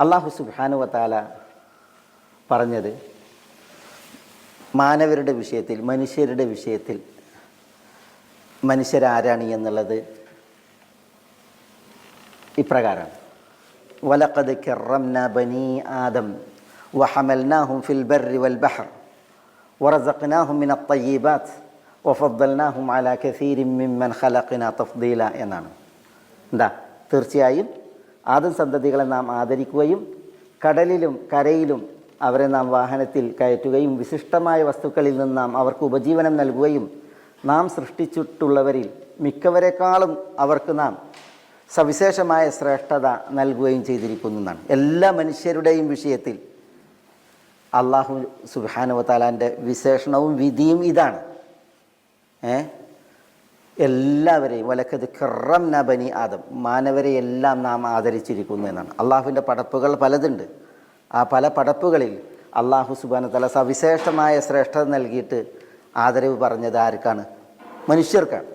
അള്ളാഹു സുബാനുവത്താല പറഞ്ഞത് മാനവരുടെ വിഷയത്തിൽ മനുഷ്യരുടെ വിഷയത്തിൽ മനുഷ്യരാരാണ് എന്നുള്ളത് ഇപ്രകാരം വലക്കത് കറംന ബനി ആദം വഹമൽനാഹും ഫിൽ ബർരി വൽ ബഹർ വറസഖ്നാഹും മിന തയ്യിബാത്ത് വഫദ്ദൽനാഹും അലാ കസീരിൻ മിമ്മൻ ഖലഖ്നാ തഫ്ദീല എന്നാണ്. എന്താ? തീർച്ചയായും ആദം സന്തതികളെ നാം ആദരിക്കുകയും കടലിലും കരയിലും അവരെ നാം വാഹനത്തിൽ കയറ്റുകയും വിശിഷ്ടമായ വസ്തുക്കളിൽ നിന്ന് നാം അവർക്ക് ഉപജീവനം നൽകുകയും നാം സൃഷ്ടിച്ചിട്ടുള്ളവരിൽ മിക്കവരെക്കാളും അവർക്ക് നാം സവിശേഷമായ ശ്രേഷ്ഠത നൽകുകയും ചെയ്തിരിക്കുന്നു എന്നാണ് എല്ലാ മനുഷ്യരുടെയും വിഷയത്തിൽ അള്ളാഹു സുബാനുവത്താലാന്റെ വിശേഷണവും വിധിയും ഇതാണ്. ഏ? എല്ലാവരെയും വലക്കത് കിറം ബനി ആദം. മാനവരെ എല്ലാം നാം ആദരിച്ചിരിക്കുന്നു എന്നാണ്. അള്ളാഹുവിന്റെ പടപ്പുകൾ പലതുണ്ട്. ആ പല പടപ്പുകളിൽ അള്ളാഹു സുബാന തല സവിശേഷമായ ശ്രേഷ്ഠത നൽകിയിട്ട് ആദരവ് പറഞ്ഞത് ആർക്കാണ്? മനുഷ്യർക്കാണ്.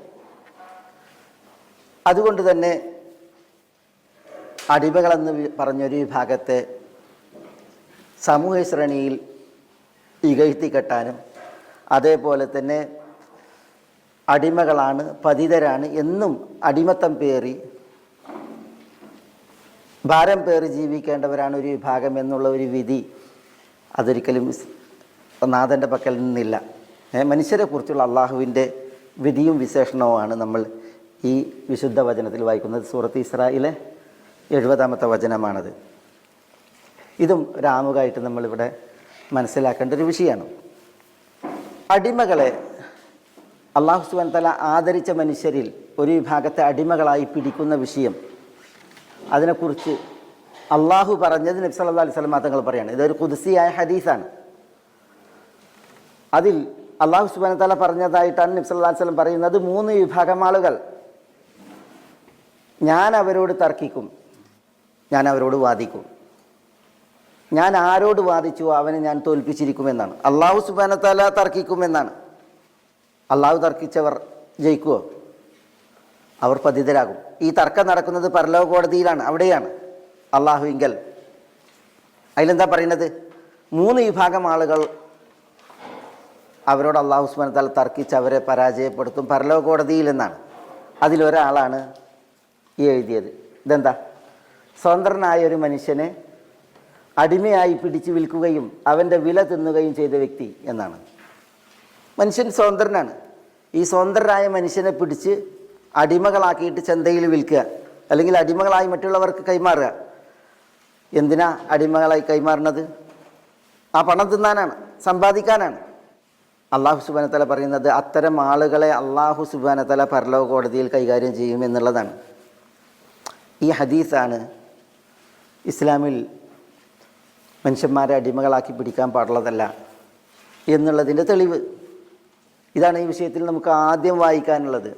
അതുകൊണ്ട് തന്നെ അടിമകളെന്ന് പറഞ്ഞൊരു വിഭാഗത്തെ സമൂഹ ശ്രേണിയിൽ ഇകഴ്ത്തി കെട്ടാനും അതേപോലെ തന്നെ അടിമകളാണ് പതിതരാണ് എന്നും അടിമത്തം പേറി ഭാരം പേറി ജീവിക്കേണ്ടവരാണ് ഒരു വിഭാഗം എന്നുള്ള ഒരു വിധി അതൊരിക്കലും നാഥന്റെ പക്കൽ നിന്നില്ല. മനുഷ്യരെ മനുഷ്യരെക്കുറിച്ചുള്ള അള്ളാഹുവിന്റെ വിധിയും വിശേഷണവുമാണ് നമ്മൾ ഈ വിശുദ്ധ വചനത്തിൽ വായിക്കുന്നത്. സൂറത്ത് ഇസ്രായിലെ എഴുപതാമത്തെ വചനമാണത്. ഇതും രാമുകായിട്ട് നമ്മളിവിടെ മനസ്സിലാക്കേണ്ട ഒരു വിഷയമാണ്. അടിമകളെ അള്ളാഹു സുബാൻ തല ആദരിച്ച മനുഷ്യരിൽ ഒരു വിഭാഗത്തെ അടിമകളായി പിടിക്കുന്ന വിഷയം. അതിനെക്കുറിച്ച് അള്ളാഹു പറഞ്ഞത് നബി സല്ലല്ലാഹു അലൈഹി സ്വലം തങ്ങൾ പറയാണ്. ഇതൊരു കുതിസിയായ ഹദീസാണ്. അതിൽ അള്ളാഹു സുബാന തല പറഞ്ഞതായിട്ടാണ് നബി സല്ലല്ലാഹു സ്വലം പറയുന്നത്. മൂന്ന് വിഭാഗം ആളുകൾ. ഞാൻ അവരോട് തർക്കിക്കും. ഞാൻ അവരോട് വാദിക്കും. ഞാൻ ആരോട് വാദിച്ചു അവനെ ഞാൻ തോൽപ്പിച്ചിരിക്കുമെന്നാണ്. അള്ളാഹു സുബാന തല തർക്കിക്കുമെന്നാണ്. അള്ളാഹു തർക്കിച്ചവർ ജയിക്കുമോ അവർ പതിതരാകും. ഈ തർക്കം നടക്കുന്നത് പരലോക കോടതിയിലാണ് അവിടെയാണ് അള്ളാഹുവിങ്കൽ അതിലെന്താ പറയുന്നത്? മൂന്ന് വിഭാഗം ആളുകൾ അവരോട് അള്ളാഹു സുബാന തല തർക്കിച്ച് അവരെ പരാജയപ്പെടുത്തും പരലോക കോടതിയിൽ എന്നാണ് അതിലൊരാളാണ് ഈ എഴുതിയത്. ഇതെന്താ? സ്വതന്ത്രനായ ഒരു മനുഷ്യനെ അടിമയായി പിടിച്ചു വിൽക്കുകയും അവന്റെ വില തിന്നുകയും ചെയ്ത വ്യക്തി എന്നാണ്. മനുഷ്യൻ സ്വതന്ത്രനാണ്. ഈ സ്വതന്ത്രനായ മനുഷ്യനെ പിടിച്ച് അടിമകളാക്കിയിട്ട് ചന്തയിൽ വിൽക്കുക അല്ലെങ്കിൽ അടിമകളായി മറ്റുള്ളവർക്ക് കൈമാറുക. എന്തിനാ അടിമകളായി കൈമാറുന്നത്? ആ പണം തിന്നാനാണ് സമ്പാദിക്കാനാണ്. അള്ളാഹു സുബാനത്തല പറയുന്നത് അത്തരം ആളുകളെ അള്ളാഹു സുബാനത്തല പരലോക കോടതിയിൽ കൈകാര്യം ചെയ്യും എന്നുള്ളതാണ്. ഈ ഹദീസാണ് ഇസ്ലാമിൽ മനുഷ്യന്മാരെ അടിമകളാക്കി പിടിക്കാൻ പാടുള്ളതല്ല എന്നുള്ളതിന്റെ തെളിവ്. ഇതാണ് ഈ വിഷയത്തിൽ നമുക്ക് ആദ്യം വായിക്കാനുള്ളത്.